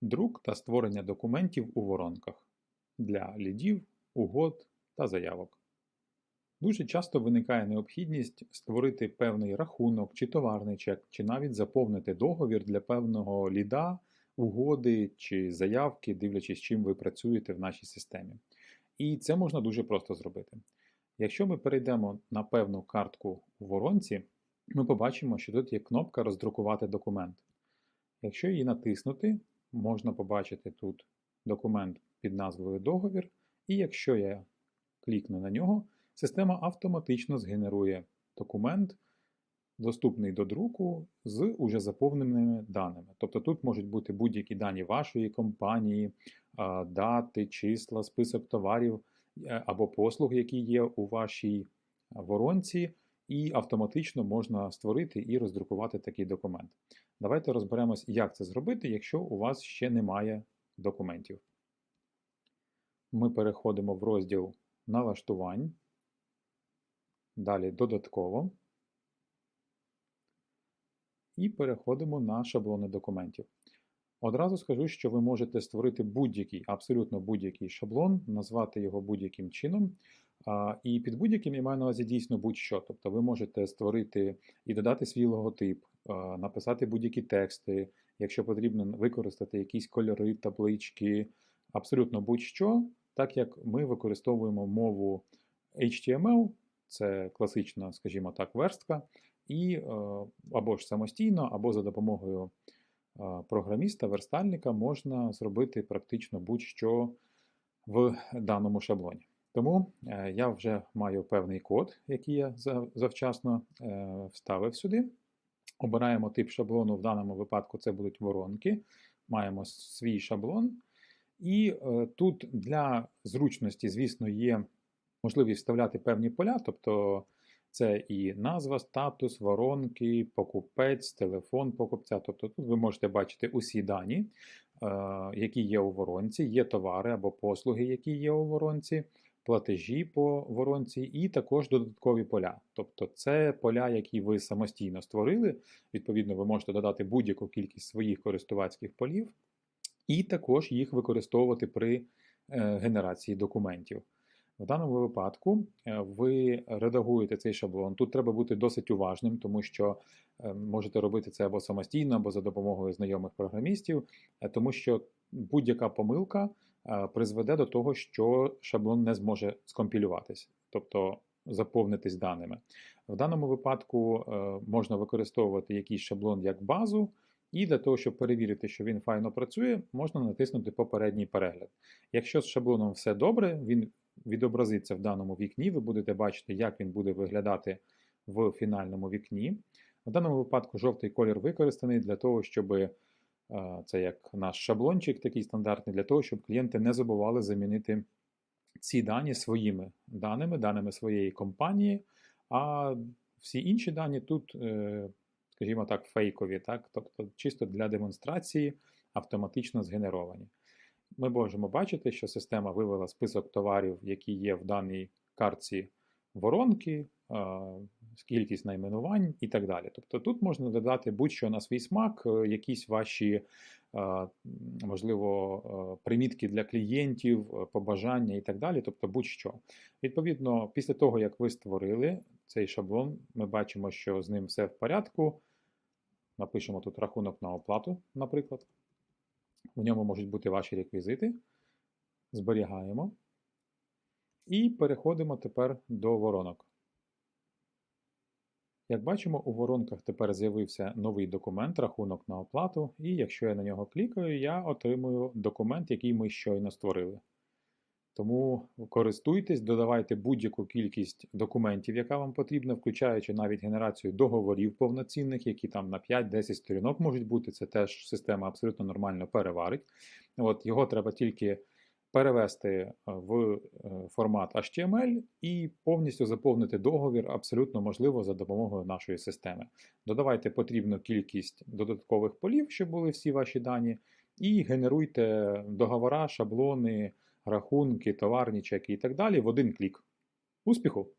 Друк та створення документів у воронках для лідів, угод та заявок. Дуже часто виникає необхідність створити певний рахунок чи товарний чек, чи навіть заповнити договір для певного ліда, угоди чи заявки, дивлячись, чим ви працюєте в нашій системі. І це можна дуже просто зробити. Якщо ми перейдемо на певну картку у воронці, ми побачимо, що тут є кнопка Роздрукувати документ. Якщо її натиснути, можна побачити тут документ під назвою Договір, і якщо я клікну на нього, система автоматично згенерує документ, доступний до друку з уже заповненими даними. Тобто тут можуть бути будь-які дані вашої компанії, дати, числа, список товарів або послуг, які є у вашій воронці, і автоматично можна створити і роздрукувати такий документ. Давайте розберемось, як це зробити, якщо у вас ще немає документів. Ми переходимо в розділ налаштувань. Далі додатково. І переходимо на шаблони документів. Одразу скажу, що ви можете створити будь-який, абсолютно будь-який шаблон, назвати його будь-яким чином. І під будь-яким я маю на увазі дійсно будь-що. Тобто ви можете створити і додати свій логотип, написати будь-які тексти, якщо потрібно використати якісь кольори, таблички, абсолютно будь-що, так як ми використовуємо мову HTML, це класична, скажімо так, верстка, і е, або ж самостійно, або за допомогою програміста, верстальника можна зробити практично будь-що в даному шаблоні. Тому е, я вже маю певний код, який я завчасно вставив сюди. Обираємо тип шаблону, в даному випадку це будуть воронки. Маємо свій шаблон. І тут для зручності, звісно, є можливість вставляти певні поля, тобто це і назва, статус, воронки, покупець, телефон покупця. Тобто тут ви можете бачити усі дані, е, які є у воронці, є товари або послуги, які є у воронці, платежі по воронці, і також додаткові поля. Тобто це поля, які ви самостійно створили. Відповідно, ви можете додати будь-яку кількість своїх користувацьких полів, і також їх використовувати при е, генерації документів. В даному випадку е, ви редагуєте цей шаблон. Тут треба бути досить уважним, тому що е, можете робити це або самостійно, або за допомогою знайомих програмістів, е, тому що будь-яка помилка призведе до того, що шаблон не зможе скомпілюватись, тобто заповнитись даними. В даному випадку можна використовувати якийсь шаблон як базу. І для того, щоб перевірити, що він файно працює, можна натиснути попередній перегляд. Якщо з шаблоном все добре, він відобразиться в даному вікні. Ви будете бачити, як він буде виглядати в фінальному вікні. В даному випадку жовтий колір використаний для того, щоб е, це як наш шаблончик, такий стандартний, для того, щоб клієнти не забували замінити ці дані своїми даними, даними своєї компанії. А всі інші дані тут, е, скажімо так, фейкові, так? тобто чисто для демонстрації автоматично згенеровані. Ми можемо бачити, що система вивела список товарів, які є в даній картці воронки, кількість найменувань і так далі. Тобто тут можна додати будь-що на свій смак, е, якісь ваші, можливо, примітки для клієнтів, е, побажання і так далі. Тобто будь-що. Відповідно, після того, як ви створили цей шаблон, ми бачимо, що з ним все в порядку. Напишемо тут рахунок на оплату, наприклад. В ньому можуть бути ваші реквізити. Зберігаємо. І переходимо тепер до воронок. Як бачимо, у воронках тепер з'явився новий документ, рахунок на оплату, і якщо я на нього клікаю, я отримую документ, який ми щойно створили. Тому користуйтесь, додавайте будь-яку кількість документів, яка вам потрібна, включаючи навіть генерацію договорів повноцінних, які там на 5-10 сторінок можуть бути. Це теж система абсолютно нормально переварить. От Його треба тільки перевести е, в е, формат HTML і повністю заповнити договір абсолютно можливо за допомогою нашої системи. Додавайте потрібну кількість додаткових полів, щоб були всі ваші дані, і генеруйте договора, шаблони рахунки, товарні чеки і так далі в один клік. Успіху!